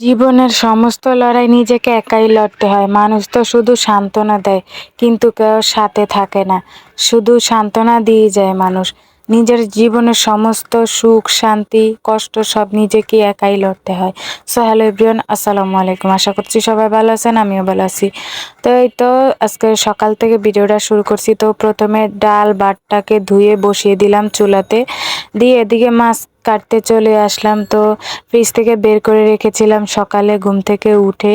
জীবনের সমস্ত লড়াই নিজেকে একাই লড়তে হয়। মানুষ তো শুধু সান্ত্বনা দেয়, কিন্তু কেউ সাথে থাকে না। শুধু সান্ত্বনা দিয়ে যায় মানুষ। নিজের জীবনের সমস্ত সুখ, শান্তি, কষ্ট সব নিজেকে একাই লড়তে হয়। সো হ্যালো এভরিওয়ান আসসালামু আলাইকুম। আশা করছি সবাই ভালো আছেন, আমিও ভালো আছি। তো এই তো আজকে সকাল থেকে ভিডিওটা শুরু করছি। তো প্রথমে ডাল বাটটাকে ধুয়ে বসিয়ে দিলাম চুলাতে। দিয়ে এদিকে মাছ কাটতে চলে আসলাম। তো ফ্রিজ থেকে বের করে রেখেছিলাম সকালে ঘুম থেকে উঠে।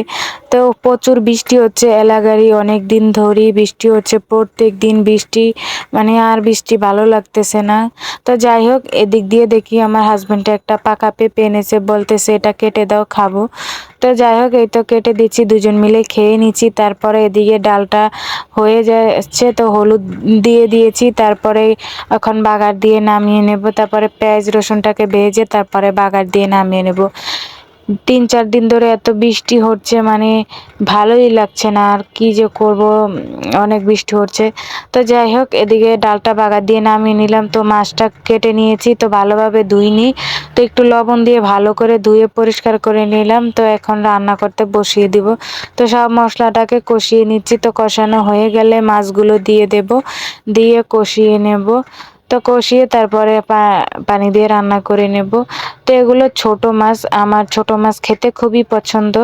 তো প্রচুর বৃষ্টি হচ্ছে এলাকারই অনেক দিন ধরেই বৃষ্টি হচ্ছে। প্রত্যেক দিন বৃষ্টি মানে আর বৃষ্টি ভালো লাগতেছে না। তো যাই হোক, এদিক দিয়ে দেখি আমার হাজব্যান্ডটা একটা পাকা পেঁপে এনেছে, বলতেছে, এটা কেটে দাও, খাব। তো যাই হোক, এই তো কেটে দিচ্ছি, দুজন মিলে খেয়ে নিচ্ছি। তারপরে এদিকে ডালটা হয়ে যাচ্ছে, তো হলুদ দিয়ে দিয়েছি। তারপরে এখন বাগার দিয়ে নামিয়ে নেব। তারপরে পেঁয়াজ রসুনটাকে ভেজে তারপরে বাগার দিয়ে নামিয়ে নেব। তিন চার দিন ধরে এত বৃষ্টি হচ্ছে মানে ভালোই লাগছে না। আর কি যে করব? অনেক বৃষ্টি হচ্ছে। তো যাই হোক, এদিকে ডালটা বাগার দিয়ে নামিয়ে নিলাম। তো মাছটা কেটে নিয়েছি, তো ভালোভাবে ধুইনি। তো একটু লবণ দিয়ে ভালো করে ধুয়ে পরিষ্কার করে নিলাম। তো এখন রান্না করতে বসিয়ে দিব। তো সব মশলাটাকে কষিয়ে নিচ্ছি। তো কষানো হয়ে গেলে মাছগুলো দিয়ে দেব। দিয়ে কষিয়ে নেব। তো কষিয়ে তারপরে পানি দিয়ে রান্না করে নেব। তো এগুলো ছোট মাছ, আমার ছোট মাছ খেতে খুবই পছন্দ।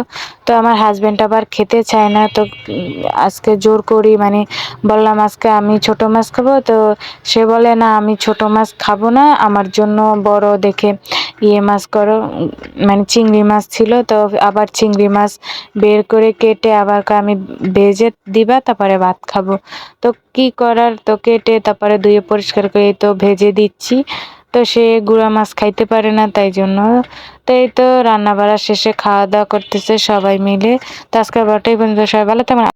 তো আমার হাজব্যান্ড আবার খেতে চায় না, তো আজকে জোর করি মানে বললাম আজকে আমি ছোট মাছ খাব, তো সে বলে, না, আমি ছোট মাছ খাব না, আমার জন্য বড় দেখে। ইয়ে মাছ করো মানে চিংড়ি মাছ ছিল, তো আবার চিংড়ি মাছ বের করে কেটে আবার আমি ভেজে দিবা, তারপরে ভাত খাব। তো কি করার? তো কেটে তারপরে ধুয়ে পরিষ্কার করে তো ভেজে দিচ্ছি। তো সে গুঁড়া মাছ খাইতে পারে না, তাই জন্য। তো এই তো রান্না বাড়া শেষে খাওয়া দাওয়া করতেছে সবাই মিলে। তো আজকের বারোটাই পর্যন্ত, সবাই ভালো তেমন